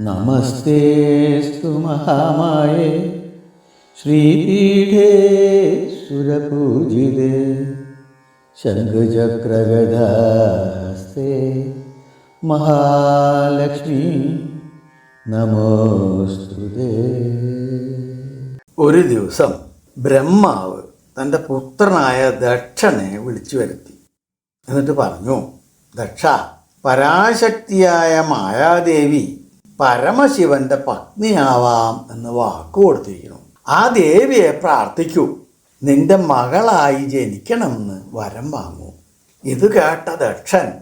നമസ്തേസ്തു മഹാമായേ. ശ്രീപീഠേ സുരപൂജിതേ. ശംഖചക്രഗദാസ്തേ. മഹാലക്ഷ്മി നമോസ്തുതേ. ഒരു ദിവസം ബ്രഹ്മാവ് തന്റെ പുത്രനായ ദക്ഷനെ വിളിച്ചു വരുത്തി. എന്നിട്ട് പറഞ്ഞു ദക്ഷ പരാശക്തിയായ മായാദേവി പരമശിവന്റെ പത്നിയാവാം എന്ന് വാക്ക് കൊടുത്തിരിക്കുന്നു. ആ ദേവിയെ പ്രാർത്ഥിക്കൂ. നിന്റെ മകളായി ജനിക്കണമെന്ന് വരം വാങ്ങൂ. ഇത് കേട്ട ദക്ഷൻ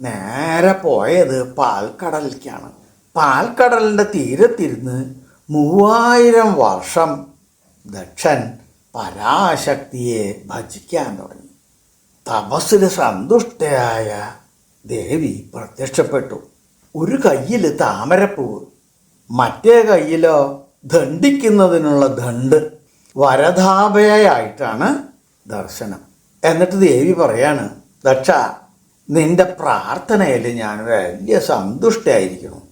നേരെ പോയത് പാൽക്കടലിലേക്കാണ്. പാൽക്കടലിന്റെ തീരത്തിരുന്ന് മൂവായിരം വർഷം ദക്ഷൻ പരാശക്തിയെ ഭജിക്കാൻ തുടങ്ങി. തപസ്സിൽ സന്തുഷ്ടയായ ദേവി പ്രത്യക്ഷപ്പെട്ടു. ഒരു കയ്യിൽ താമരപ്പൂവ് മറ്റേ കയ്യിലോ ദണ്ഡിക്കുന്നതിനുള്ള ദണ്ട് വരധാപയായിട്ടാണ് ദർശനം. എന്നിട്ട് ദേവി പറയാണ് ദക്ഷ നിന്റെ പ്രാർത്ഥനയിൽ ഞാൻ വലിയ സന്തുഷ്ടയായിരിക്കുന്നു.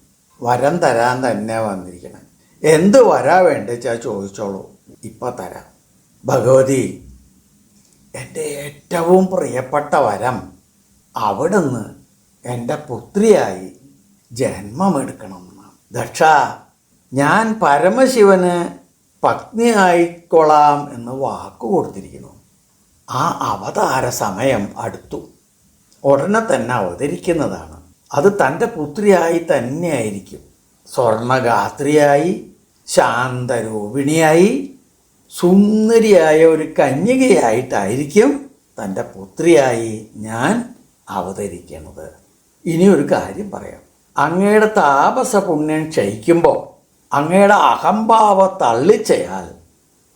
വരം തരാൻ തന്നെ വന്നിരിക്കണം. എന്ത് വരാ വേണ്ടിച്ചാ ചോദിച്ചോളൂ. ഇപ്പം തരാം. ഭഗവതി എന്റെ ഏറ്റവും പ്രിയപ്പെട്ട വരം അവിടുന്ന് എന്റെ പുത്രിയായി ജന്മമെടുക്കണം എന്നാണ് ദക്ഷ ഞാൻ പരമശിവന് പത്നിയായിക്കൊള്ളാം എന്ന് വാക്ക് കൊടുത്തിരിക്കുന്നു. ആ അവതാര സമയം അടുത്തു. ഉടനെ തന്നെ അവതരിക്കുന്നതാണ്. അത് തന്റെ പുത്രിയായി തന്നെയായിരിക്കും. സ്വർണഗാത്രിയായി ശാന്തരൂപിണിയായി സുന്ദരിയായ ഒരു കന്യകയായിട്ടായിരിക്കും തന്റെ പുത്രിയായി ഞാൻ അവതരിക്കുന്നത്. ഇനി ഒരു കാര്യം പറയാം. അങ്ങയുടെ താപസ പുണ്യം ക്ഷയിക്കുമ്പോൾ അങ്ങയുടെ അഹംഭാവ തള്ളിച്ചയാൽ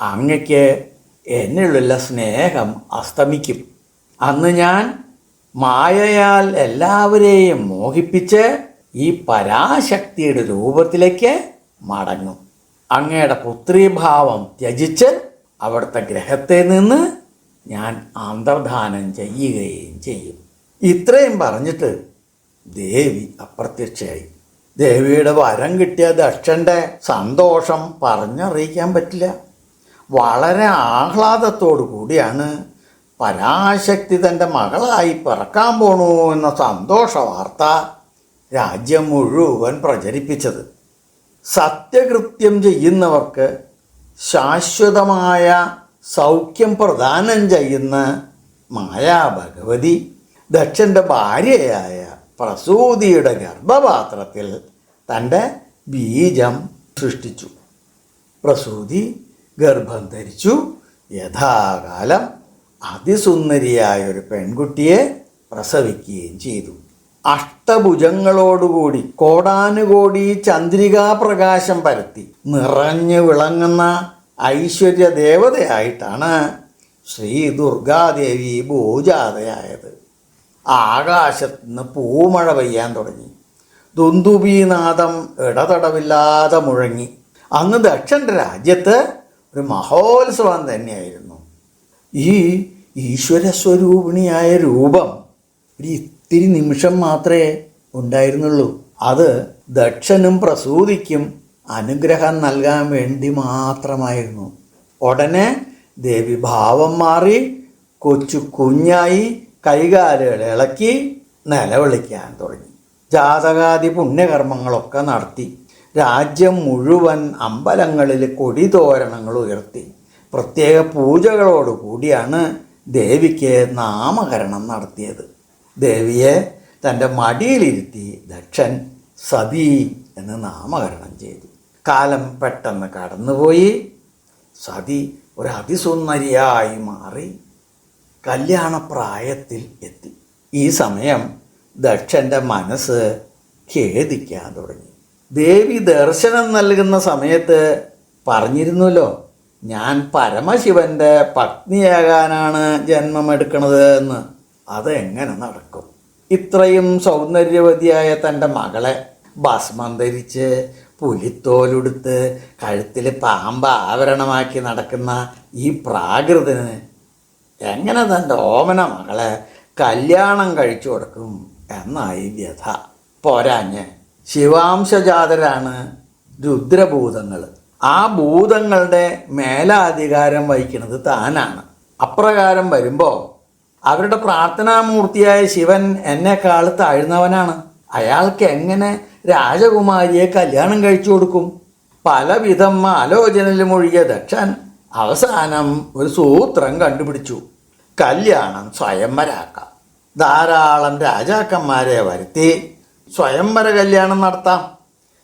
അങ്ങയ്ക്ക് എന്നിലുള്ള സ്നേഹം അസ്തമിക്കും. അന്ന് ഞാൻ മായയാൽ എല്ലാവരെയും മോഹിപ്പിച്ച് ഈ പരാശക്തിയുടെ രൂപത്തിലേക്ക് മടങ്ങും. അങ്ങയുടെ പുത്രീഭാവം ത്യജിച്ച് അവിടുത്തെ ഗ്രഹത്തെ നിന്ന് ഞാൻ അന്തർധാനം ചെയ്യുകയും ചെയ്യും. ഇത്രയും പറഞ്ഞിട്ട് ദേവി അപ്രത്യക്ഷയായി. ദേവിയുടെ വരം കിട്ടിയ ദക്ഷന്റെ സന്തോഷം പറഞ്ഞറിയിക്കാൻ പറ്റില്ല. വളരെ ആഹ്ലാദത്തോടു കൂടിയാണ് പരാശക്തി തന്റെ മകളായി പിറക്കാൻ പോണു എന്ന സന്തോഷ വാർത്ത രാജ്യം മുഴുവൻ പ്രചരിപ്പിച്ചത്. സത്യകൃത്യം ചെയ്യുന്നവർക്ക് ശാശ്വതമായ സൗഖ്യം പ്രദാനം ചെയ്യുന്ന മായാഭഗവതി ദക്ഷന്റെ ഭാര്യയായ പ്രസൂതിയുടെ ഗർഭപാത്രത്തിൽ തന്റെ ബീജം സൃഷ്ടിച്ചു. പ്രസൂതി ഗർഭം ധരിച്ചു. യഥാകാലം അതിസുന്ദരിയായ ഒരു പെൺകുട്ടിയെ പ്രസവിക്കുകയും ചെയ്തു. അഷ്ടഭുജങ്ങളോടുകൂടി കോടാനുകോടി ചന്ദ്രികാ പ്രകാശം പരത്തി നിറഞ്ഞു വിളങ്ങുന്ന ഐശ്വര്യ ദേവതയായിട്ടാണ് ശ്രീ ദുർഗാദേവി ഭൂജാതയായത്. ആകാശത്ത് നിന്ന് പൂമഴ പെയ്യാൻ തുടങ്ങി. ദുന്ദുബീനാദം ഇടതടവില്ലാതെ മുഴങ്ങി. അന്ന് ദക്ഷന്റെ രാജ്യത്ത് ഒരു മഹോത്സവം തന്നെയായിരുന്നു. ഈ ഈശ്വരസ്വരൂപിണിയായ രൂപം ഒരു ഇത്തിരി നിമിഷം മാത്രമേ ഉണ്ടായിരുന്നുള്ളൂ. അത് ദക്ഷനും പ്രസൂതിക്കും അനുഗ്രഹം നൽകാൻ വേണ്ടി മാത്രമായിരുന്നു. ഉടനെ ദേവി ഭാവം മാറി കൊച്ചു കുഞ്ഞായി കൈകാലുകൾ ഇളക്കി നിലവിളിക്കാൻ തുടങ്ങി. ജാതകാദി പുണ്യകർമ്മങ്ങളൊക്കെ നടത്തി. രാജ്യം മുഴുവൻ അമ്പലങ്ങളിൽ കൊടിതോരണങ്ങൾ ഉയർത്തി. പ്രത്യേക പൂജകളോട് കൂടിയാണ് ദേവിക്ക് നാമകരണം നടത്തിയത്. ദേവിയെ തന്റെ മടിയിലിരുത്തി ദക്ഷൻ സതി എന്ന് നാമകരണം ചെയ്തു. കാലം പെട്ടെന്ന് കടന്നുപോയി. സതി ഒരു അതിസുന്ദരിയായി മാറി. കല്യാണപ്രായത്തിൽ എത്തി. ഈ സമയം ദക്ഷന്റെ മനസ്സ് ഖേദിക്കാൻ തുടങ്ങി. ദേവി ദർശനം നൽകുന്ന സമയത്ത് പറഞ്ഞിരുന്നല്ലോ ഞാൻ പരമശിവന്റെ പത്നിയാകാനാണ് ജന്മമെടുക്കണത് എന്ന്. അതെങ്ങനെ നടക്കും? ഇത്രയും സൗന്ദര്യവതിയായ തന്റെ മകളെ ഭസ്മം ധരിച്ച് പുലിത്തോലുടുത്ത് കഴുത്തിൽ പാമ്പ് ആവരണമാക്കി നടക്കുന്ന ഈ പ്രാകൃതന് എങ്ങനെ തന്റെ ഓമന മകളെ കല്യാണം കഴിച്ചു കൊടുക്കും എന്നായി വ്യഥ. പോരാഞ്ഞ് ശിവാംശജാതരാണ് രുദ്രഭൂതങ്ങൾ ആ ഭൂതങ്ങളുടെ മേലാധികാരം വഹിക്കുന്നത് താനാണ്. അപ്രകാരം വരുമ്പോൾ അവരുടെ പ്രാർത്ഥനാമൂർത്തിയായ ശിവൻ എന്നെക്കാൾ താഴ്ന്നവനാണ്. അയാൾക്ക് എങ്ങനെ രാജകുമാരിയെ കല്യാണം കഴിച്ചു കൊടുക്കും? പലവിധം ആലോചനയിലും ഒഴുകിയ ദക്ഷൻ അവസാനം ഒരു സൂത്രം കണ്ടുപിടിച്ചു. കല്യാണം സ്വയംവരാക്കാം. ധാരാളം രാജാക്കന്മാരെ വരുത്തി സ്വയംവര കല്യാണം നടത്താം.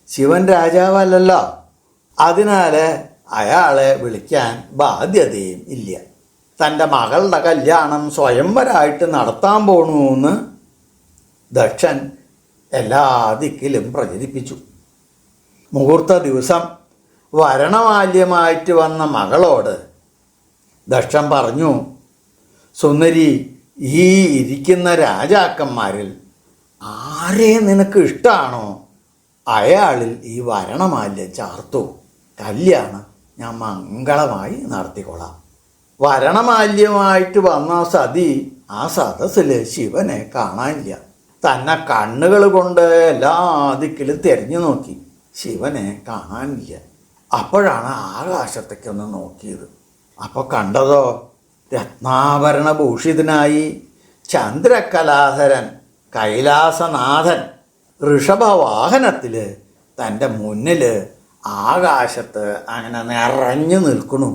ശിവൻ രാജാവല്ലല്ലോ. അതിനാൽ അയാളെ വിളിക്കാൻ ബാധ്യതയും ഇല്ല. തന്റെ മകളുടെ കല്യാണം സ്വയംവരായിട്ട് നടത്താൻ പോണൂന്ന് ദക്ഷൻ എല്ലാ ദിക്കിലും പ്രചരിപ്പിച്ചു. മുഹൂർത്ത ദിവസം വരണമാല്യമായിട്ട് വന്ന മകളോട് ദക്ഷൻ പറഞ്ഞു സുന്ദരി ഈ ഇരിക്കുന്ന രാജാക്കന്മാരിൽ ആരെ നിനക്ക് ഇഷ്ടമാണോ അയാളിൽ ഈ വരണമാല്യം ചാർത്തു. കല്യാണം ഞാൻ മംഗളമായി നടത്തിക്കൊള്ളാം. വരണമാല്യമായിട്ട് വന്ന സതി ആ സദസ്സിൽ ശിവനെ കാണാനില്ല. തന്നെ കണ്ണുകൾ കൊണ്ട് എല്ലാ ദിക്കിലും തിരഞ്ഞു നോക്കി. ശിവനെ കാണാനില്ല. അപ്പോഴാണ് ആകാശത്തേക്കൊന്ന് നോക്കിയത്. അപ്പോൾ കണ്ടതോ രത്നാഭരണ ഭൂഷിതനായി ചന്ദ്രകലാധരൻ കൈലാസനാഥൻ ഋഷഭവാഹനത്തിൽ തന്റെ മുന്നിൽ ആകാശത്ത് അങ്ങനെ നിറഞ്ഞു നിൽക്കണു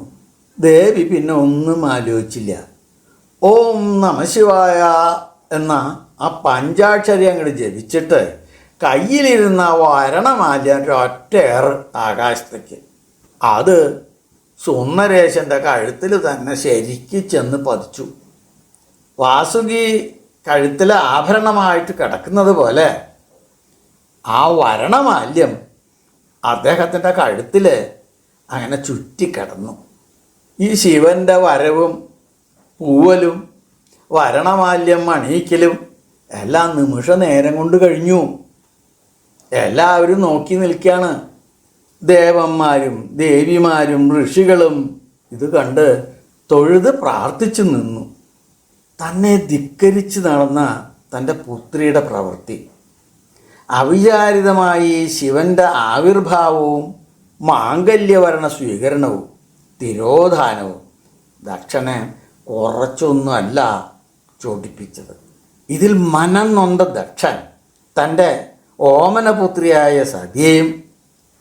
ദേവി പിന്നെ ഒന്നും ആലോചിച്ചില്ല. ഓം നമശിവായ എന്ന ആ പഞ്ചാക്ഷരി അങ്ങോട്ട് ജപിച്ചിട്ട് കയ്യിലിരുന്ന വരണമാല്യ ഒറ്റയേർ ആകാശത്തേക്ക്. അത് സുന്ദരേശന്റെ കഴുത്തിൽ തന്നെ ശരിക്ക് ചെന്ന് പതിച്ചു. വാസുകി കഴുത്തിലെ ആഭരണമായിട്ട് കിടക്കുന്നത് പോലെ ആ വരണമാല്യം അദ്ദേഹത്തിന്റെ കഴുത്തിൽ അങ്ങനെ ചുറ്റിക്കിടന്നു ഈ ശിവന്റെ വരവും പൂവലും വരണമാല്യം അണിയിക്കലും എല്ലാം നിമിഷ നേരം കൊണ്ട് കഴിഞ്ഞു. എല്ലാവരും നോക്കി നിൽക്കുകയാണ് ദേവന്മാരും ദേവിമാരും ഋഷികളും ഇത് കണ്ട് തൊഴുത് പ്രാർത്ഥിച്ചു നിന്നു. തന്നെ ധിക്കരിച്ച് നടന്ന തന്റെ പുത്രിയുടെ പ്രവൃത്തി. അവിചാരിതമായി ശിവന്റെ ആവിർഭാവവും മാംഗല്യവരണ സ്വീകരണവും തിരോധാനവും ദക്ഷനെ കുറച്ചൊന്നുമല്ല ചോദിപ്പിച്ചത് ഇതിൽ മനം നൊന്ത ദക്ഷൻ തന്റെ ഓമനപുത്രിയായ സതിയെയും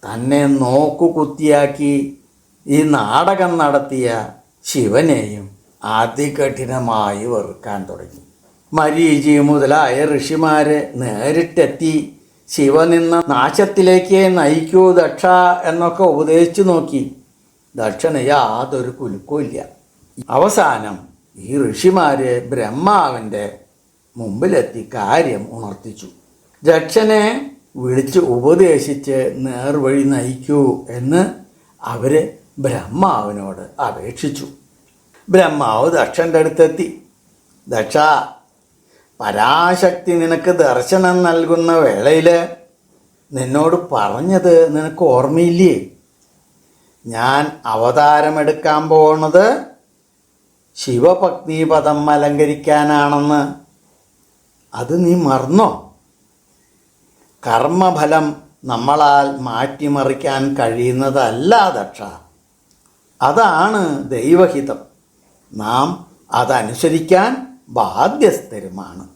തന്നെ നോക്കുകുത്തിയാക്കി ഈ നാടകം നടത്തിയ ശിവനെയും അതികഠിനമായി വെറുക്കാൻ തുടങ്ങി. മരീചി മുതലായ ഋഷിമാരെ നേരിട്ടെത്തി ശിവ നിന്ന നാശത്തിലേക്ക് നയിക്കൂ ദക്ഷ എന്നൊക്കെ ഉപദേശിച്ചു നോക്കി. ദക്ഷന് യാതൊരു കുലുക്കുമില്ല അവസാനം ഈ ഋഷിമാര് ബ്രഹ്മാവിന്റെ മുമ്പിലെത്തി കാര്യം ഉണർത്തിച്ചു. ദക്ഷനെ വിളിച്ച് ഉപദേശിച്ച് നേർവഴി നയിക്കൂ എന്ന് അവർ ബ്രഹ്മാവിനോട് അപേക്ഷിച്ചു. ബ്രഹ്മാവ് ദക്ഷന്റെ അടുത്തെത്തി. ദക്ഷ പരാശക്തി നിനക്ക് ദർശനം നൽകുന്ന വേളയിൽ നിന്നോട് പറഞ്ഞത് നിനക്ക് ഓർമ്മയില്ലേ? ഞാൻ അവതാരമെടുക്കാൻ പോകുന്നത് ശിവപത്നീപദം അലങ്കരിക്കാനാണെന്ന്. അത് നീ മറന്നോ? കർമ്മഫലം നമ്മളാൽ മാറ്റിമറിക്കാൻ കഴിയുന്നതല്ല ദക്ഷ അതാണ് ദൈവഹിതം. നാം അതനുസരിക്കാൻ ബാധ്യസ്ഥരുമാണ്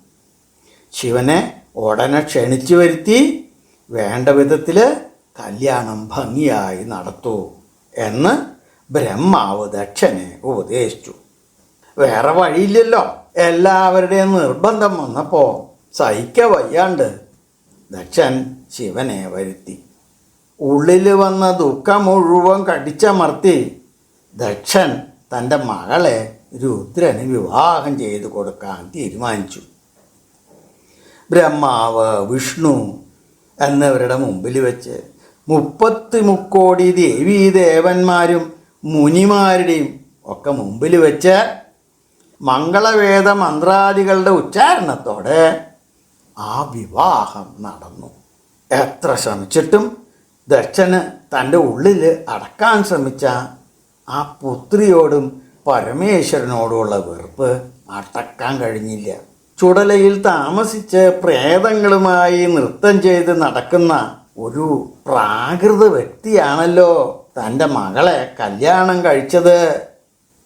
ശിവനെ ഉടനെ ക്ഷണിച്ചു വരുത്തി വേണ്ട വിധത്തിൽ കല്യാണം ഭംഗിയായി നടത്തൂ എന്ന് ബ്രഹ്മാവ് ദക്ഷനെ ഉപദേശിച്ചു. വേറെ വഴിയില്ലല്ലോ. എല്ലാവരുടെയും നിർബന്ധം വന്നപ്പോൾ സഹിക്ക വയ്യാണ്ട് ദക്ഷൻ ശിവനെ വരുത്തി. ഉള്ളിൽ വന്ന ദുഃഖം മുഴുവൻ കടിച്ചമർത്തി ദക്ഷൻ തന്റെ മകളെ രുദ്രന് വിവാഹം ചെയ്തു കൊടുക്കാൻ തീരുമാനിച്ചു. ബ്രഹ്മാവ് വിഷ്ണു എന്നിവരുടെ മുമ്പിൽ വെച്ച് മുപ്പത്തി മുക്കോടി ദേവീ ദേവന്മാരും മുനിമാരുടെയും ഒക്കെ മുമ്പിൽ വെച്ച് മംഗളവേദ മന്ത്രാദികളുടെ ഉച്ചാരണത്തോടെ ആ വിവാഹം നടന്നു. എത്ര ശ്രമിച്ചിട്ടും ദക്ഷന് തന്റെ ഉള്ളിൽ അടക്കാൻ ശ്രമിച്ച ആ പുത്രിയോടും പരമേശ്വരനോടുമുള്ള വെറുപ്പ് അടക്കാൻ കഴിഞ്ഞില്ല. ചുടലയിൽ താമസിച്ച് പ്രേതങ്ങളുമായി നൃത്തം ചെയ്ത് നടക്കുന്ന ഒരു പ്രാകൃത വ്യക്തിയാണല്ലോ തന്റെ മകളെ കല്യാണം കഴിച്ചത്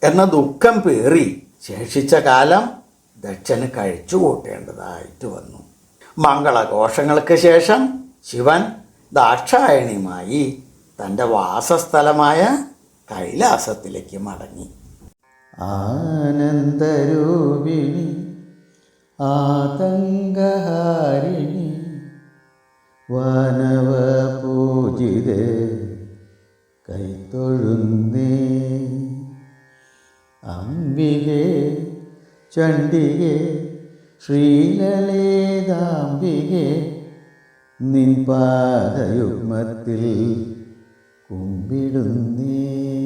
എന്ന ദുഃഖം പേറി ശേഷിച്ച കാലം ദക്ഷന് കഴിച്ചു കൂട്ടേണ്ടതായിട്ട് വന്നു. മംഗളഘോഷങ്ങൾക്ക് ശേഷം ശിവൻ ദാക്ഷായണിയുമായി തന്റെ വാസസ്ഥലമായ കൈലാസത്തിലേക്ക് മടങ്ങി. ആനന്ദരൂപിണി ആതങ്കഹാരിണി വാനവപൂജിത കൈത്തൊഴുന്നേ. അംബികെ ചണ്ഡികെ ശ്രീലളിതാംബികെ നിൻ പാദയുഗ്മത്തിൽ കുമ്പിടുന്നേ.